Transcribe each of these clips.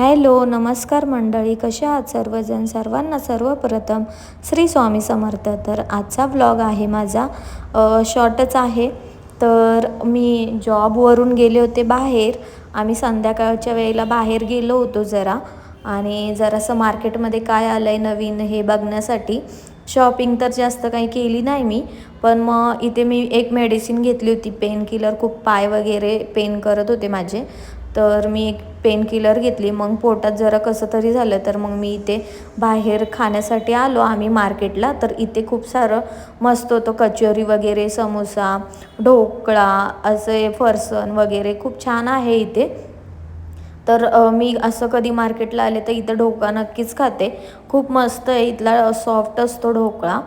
Hello नमस्कार मंडळी कसे आहात सर्वजण? सर्वांना सर्वप्रथम श्री स्वामी समर्थ. तर आजचा व्लॉग आहे माझा. शॉर्टच आहे. तर मी जॉबवरून गेले होते बाहेर. आम्ही संध्याकाळच्या वेळेला बाहेर गेलो होतो जरा. आणि जरासं मार्केटमध्ये काय आलं आहे नवीन हे बघण्यासाठी. शॉपिंग तर जास्त काही केली नाही मी. पण मग इथे मी एक मेडिसिन घेतली होती. पेन किलर खूप पाय वगैरे पेन करत होते माझे. तर मी एक पेन किलर घेतली. मग पोटात जरा कसं तरी झालं तर मग मी इथे बाहेर खाण्यासाठी आलो. आम्ही मार्केटला तर इथे खूप सारं मस्त होतं. कचोरी वगैरे समोसा ढोकळा असे फरसन वगैरे खूप छान आहे इथे. तर मी असं कधी मार्केटला आले तर इथं ढोकळा नक्कीच खाते. खूप मस्त आहे. इथला सॉफ्ट असतो ढोकळा.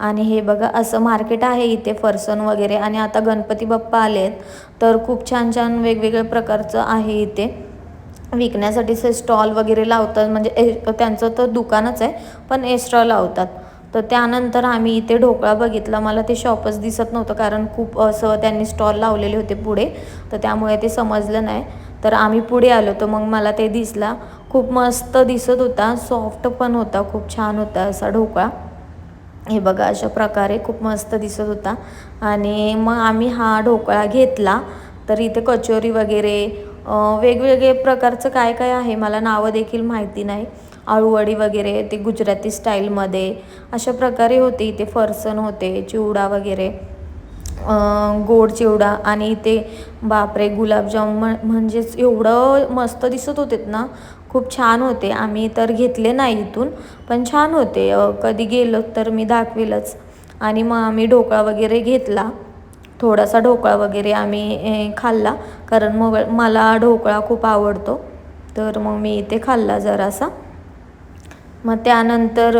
आणि हे बघा असं मार्केट आहे इथे फरसन वगैरे. आणि आता गणपती बाप्पा आले आहेत तर खूप छान छान वेगवेगळ्या प्रकारचं आहे इथे. विकण्यासाठी से स्टॉल वगैरे लावतात. म्हणजे ए त्यांचं तर दुकानच आहे पण एक्स्ट्रा लावतात. तर त्यानंतर आम्ही इथे ढोकळा बघितला. मला ते शॉपच दिसत नव्हतं कारण खूप असं त्यांनी स्टॉल लावलेले होते पुढे. तर त्यामुळे ते समजलं नाही. तर आम्ही पुढे आलो. तर मग मला ते दिसला. खूप मस्त दिसत होता. सॉफ्ट पण होता. खूप छान होता असा ढोकळा. हे बघा अशा प्रकारे खूप मस्त दिसत होता. आणि मग आम्ही हा ढोकळा घेतला. तर इथे कचोरी वगैरे वेगवेगळे प्रकारचं काय काय आहे मला नावं देखील माहिती नाही. आळूवडी वगैरे ते गुजराती स्टाईलमध्ये अशा प्रकारे होते. इथे फरसन होते चिवडा वगैरे गोड चिवडा आणि इथे बापरे गुलाबजाम म्हणजेच एवढं मस्त दिसत होतेत ना. खूप छान होते. आम्ही तर घेतले नाही इथून पण छान होते. कधी गेलो तर मी दाखवेलच. आणि मग आम्ही ढोकळा वगैरे घेतला. थोडासा ढोकळा वगैरे आम्ही खाल्ला. कारण मग मला ढोकळा खूप आवडतो. तर मग मी इथे खाल्ला जरासा. मग त्यानंतर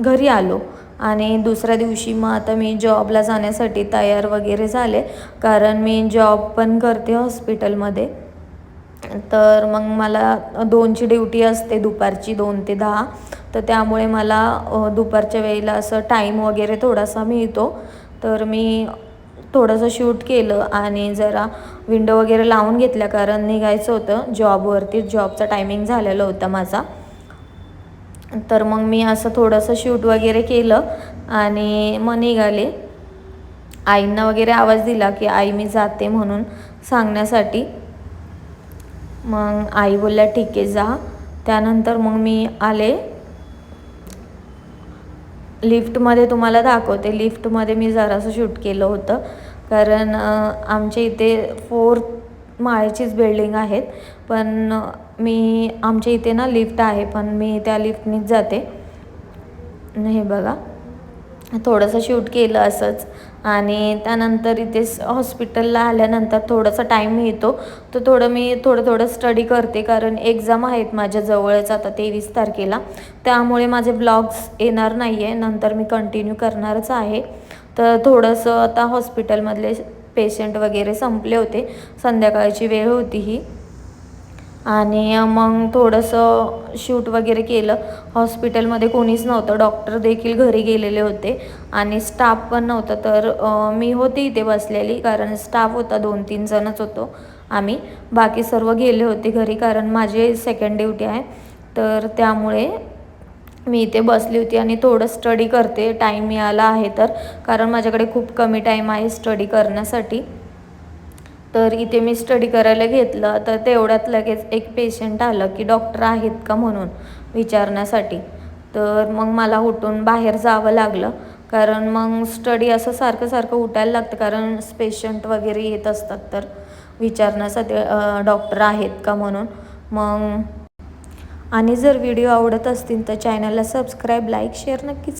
घरी आलो. आणि दुसऱ्या दिवशी मग आता मी जॉबला जाण्यासाठी तयार वगैरे झाले. कारण मी जॉब पण करते हॉस्पिटलमध्ये. तर मग मला दोनची ड्युटी असते दुपारची दोन ते दहा. तर त्यामुळे मला दुपारच्या वेळेला असं टाईम वगैरे थोडासा मिळतो. तर मी थोडंसं शूट केलं आणि जरा विंडो वगैरे लावून घेतल्या कारण निघायचं होतं. जॉबवरती जॉबचा टायमिंग झालेला होता माझा. तर मग मी असं थोडंसं शूट वगैरे केलं आणि मग निघाले. आईंना वगैरे आवाज दिला की आई मी जाते म्हणून सांगण्यासाठी. मग आई बोलल्या ठीक आहे जा. त्यानंतर मग मी आले. लिफ्टमध्ये तुम्हाला दाखवते. लिफ्टमध्ये मी जरासं शूट केलं होतं. कारण आमच्या इथे फोर माळेचीच बिल्डिंग आहेत. पण मी आमच्या इथे ना लिफ्ट आहे पण मी त्या लिफ्टनीच जाते. हे बघा. थोडंसं शूट केलं असंच. आणि त्यानंतर इथे हॉस्पिटलला आल्यानंतर थोडासा टाईम मिळतो. तर थोडं मी थोडं थोडं स्टडी करते. कारण एक्झाम आहेत माझ्या जवळच आता तेवीस तारखेला. त्यामुळे माझे ब्लॉग्स येणार नाही आहे नंतर मी कंटिन्यू करणारच आहे. तर थोडंसं आता हॉस्पिटलमधले पेशंट वगैरे संपले होते. संध्याकाळची वेळ होती ही. आणि मग थोडंसं शूट वगैरे केलं. हॉस्पिटलमध्ये कोणीच नव्हतं. डॉक्टर देखील घरी गेलेले होते आणि स्टाफ पण नव्हता. तर मी होती इथे बसलेली कारण स्टाफ होता. दोन तीन जणच होतो आम्ही. बाकी सर्व गेले होते घरी कारण माझे सेकंड ड्युटी आहे. तर त्यामुळे मी इथे बसली होती आणि थोडं स्टडी करते. टाईम मिळाला आहे तर. कारण माझ्याकडे खूप कमी टाईम आहे स्टडी करण्यासाठी. तर इथे मी स्टडी करायला घेतलं तर तेवढ्यात लगेच एक पेशंट आलं की डॉक्टर आहेत का म्हणून विचारण्यासाठी. तर मग मला उठून बाहेर जावं लागलं कारण मग स्टडी असं सारखं सारखं उठायला लागतं कारण पेशंट वगैरे येत असतात तर विचारण्यासाठी डॉक्टर आहेत का म्हणून. मग आणि जर व्हिडिओ आवडत असतील तर चॅनलला सबस्क्राईब लाईक शेअर नक्कीच